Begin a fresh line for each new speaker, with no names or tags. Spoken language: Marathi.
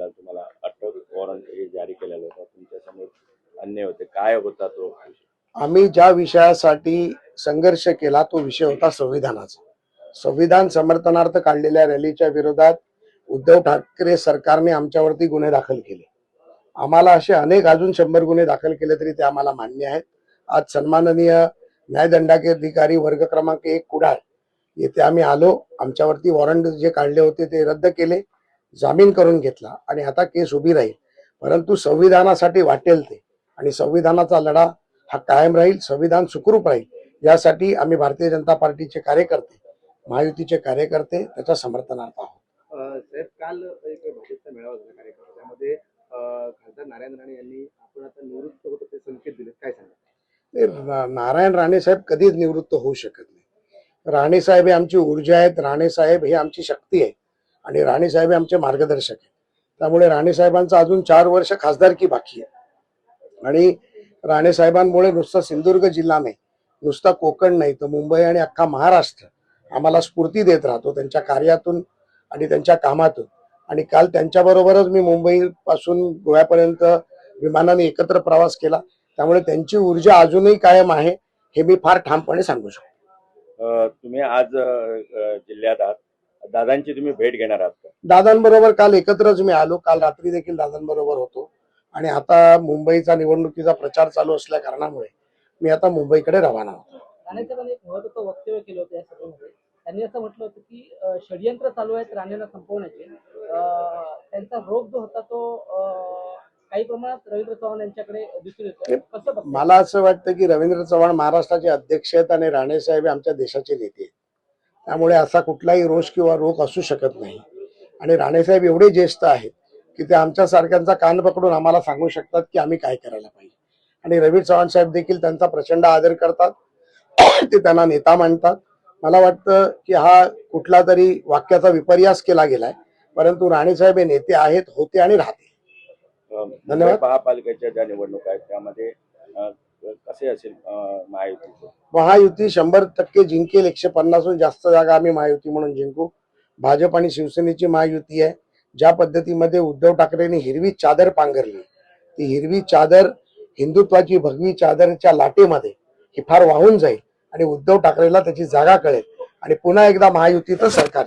केला तुम्हाला अटक वॉरंट हे जारी केलेलं होतं. तुमच्यासमोर अन्याय होते. काय होता तो
आम्ही ज्या विषयासाठी संघर्ष केला तो विषय होता संविधानाचा. संविधान समर्थनार्थ काढलेल्या रॅलीच्या विरोधात उद्धव ठाकरे सरकारने आमच्यावरती गुन्हे दाखल केले. आम्हाला असे अनेक अजून शंभर गुन्हे दाखल केले तरी ते आम्हाला मान्य आहेत. आज सन्माननीय न्यायदंडाधिकारी वर्ग क्रमांक एक कुडाळ येथे आम्ही आलो. आमच्यावरती वॉरंट जे काढले होते ते रद्द केले. जामीन करून घेतला आणि आता केस उभी राहील. परंतु संविधानासाठी वाटेल ते. आणि संविधानाचा लढा हा कायम राहील संविधान सुखरूप राहील. यासाठी आम्ही भारतीय जनता पार्टीचे कार्यकर्ते महायुतीचे कार्यकर्ते त्याच्या समर्थनार्थ आहोत.
साहेब काल एक भाजपचा मेळावा झाला कार्यक्रम त्यामध्ये खासदार नारायण राणे यांनी आपण आता निवृत्त होतो ते संकेत दिले काय सांगा
नारायण राणे साहेब कधीच निवृत्त होऊ शकत नाही. राणे साहेब हे आमची ऊर्जा आहेत. राणे साहेब हे आमची शक्ती आहे आणि राणे साहेब हे आमचे मार्गदर्शक आहेत. त्यामुळे राणे साहेबांचं अजून चार वर्ष खासदारकी बाकी आहे. आणि राणे साहेबांमुळे नुसता सिंधुदुर्ग जिल्हा नाही नुसता कोकण नाही तर मुंबई आणि अख्खा महाराष्ट्र आम्हाला स्फूर्ती देत राहतो त्यांच्या कार्यातून आणि त्यांच्या कामातून. आणि काल त्यांच्याबरोबरच मी मुंबईपासून गोव्यापर्यंत विमानाने एकत्र प्रवास केला. त्यामुळे त्यांची ऊर्जा अजूनही कायम आहे हे मी फार ठामपणे सांगू शकतो.
तुम्ही आज जिल्ह्यात आहात. दादांची तुम्ही भेट घेणार आहात का?
दादांबरोबर काल एकत्रच मी आलो. काल रात्री देखील दादांबरोबर होतो. आणि आता मुंबईचा निवडणुकीचा प्रचार चालू असल्या कारणामुळे मी आता मुंबईकडे रवाना होतो.
राणेसाहेबांनी एक महत्वाचं वक्तव्य केलं होतं या सभेमध्ये. त्यांनी असं म्हटलं होतं की षडयंत्र चालू आहेत राणेला संपवण्याचे. त्यांचा रोग जो होता तो काही प्रमाणात रवींद्र चव्हाण यांच्याकडे दिसून येतो कसं?
मला असं वाटतं की रवींद्र चव्हाण महाराष्ट्राचे अध्यक्ष आहेत आणि राणे साहेब हे आमच्या देशाचे नेते आहेत. त्यामुळे असा कुठलाही रोष किंवा रोग असू शकत नाही. आणि राणे साहेब एवढे ज्येष्ठ आहेत की ते आमच्या सारख्यांचा कान पकडून आम्हाला सांगू शकतात की आम्ही काय करायला पाहिजे. आणि रवी चव्हाण साहेब देखील त्यांचा प्रचंड आदर करतात. ते त्यांना नेता मानतात. मला वाटतं की हा कुठला तरी वाक्याचा विपर्यास केला गेलाय. परंतु राणे साहेब हे नेते आहेत होते आणि राहते. धन्यवाद.
महापालिकेच्या ज्या निवडणुका आहेत त्यामध्ये कसे असेल अं, महायुतीचं?
महायुती शंभर टक्के जिंकेल एकशे पन्नासहून जास्त जागा आम्ही महायुती म्हणून जिंकू. भाजप आणि शिवसेनेची महायुती आहे. ज्या पद्धतीमध्ये उद्धव ठाकरेंनी हिरवी चादर पांघरली ती हिरवी चादर हिंदुत्वाची भगवी चादरच्या लाटेमध्ये ही फार वाहून जाईल आणि उद्धव ठाकरेला त्याची जागा कळेल. आणि पुन्हा एकदा महायुतीचं सरकार